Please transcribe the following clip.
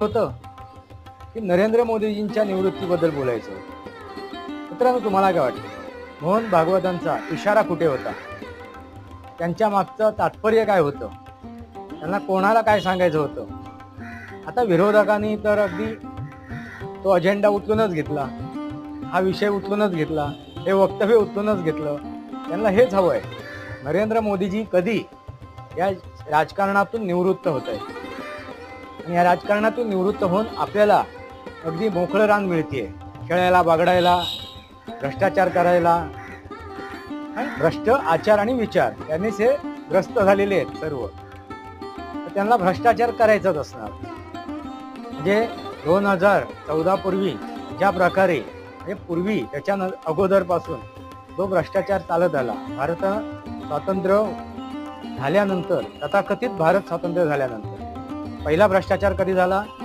होतं की नरेंद्र मोदीजींच्या निवृत्तीबद्दल बोलायचं. मित्रांनो तुम्हाला काय वाटतं? मोहन भागवतांचा इशारा कुठे होता? त्यांच्या मागचं तात्पर्य काय होतं? त्यांना कोणाला काय सांगायचं होतं? आता विरोधकांनी तर अगदी तो अजेंडा उचलूनच घेतला. हा विषय उचलूनच घेतला. हे वक्तव्य उचलूनच घेतलं. त्यांना हेच हवं आहे नरेंद्र मोदीजी कधी या राजकारणातून निवृत्त होत आहेत? आणि या राजकारणातून निवृत्त होऊन आपल्याला अगदी मोकळं रान मिळते. खेळायला बागडायला भ्रष्टाचार करायला. आणि भ्रष्ट आचार आणि विचार यांनीच हे ग्रस्त झालेले आहेत सर्व. तर त्यांना भ्रष्टाचार करायचाच असणार. म्हणजे दोन हजार चौदापूर्वी ज्या प्रकारे म्हणजे पूर्वी त्याच्या अगोदरपासून जो भ्रष्टाचार चालत आला भारत स्वातंत्र्य झाल्यानंतर तथाकथित भारत स्वातंत्र्य झाल्यानंतर पहिला भ्रष्टाचार कधी झाला?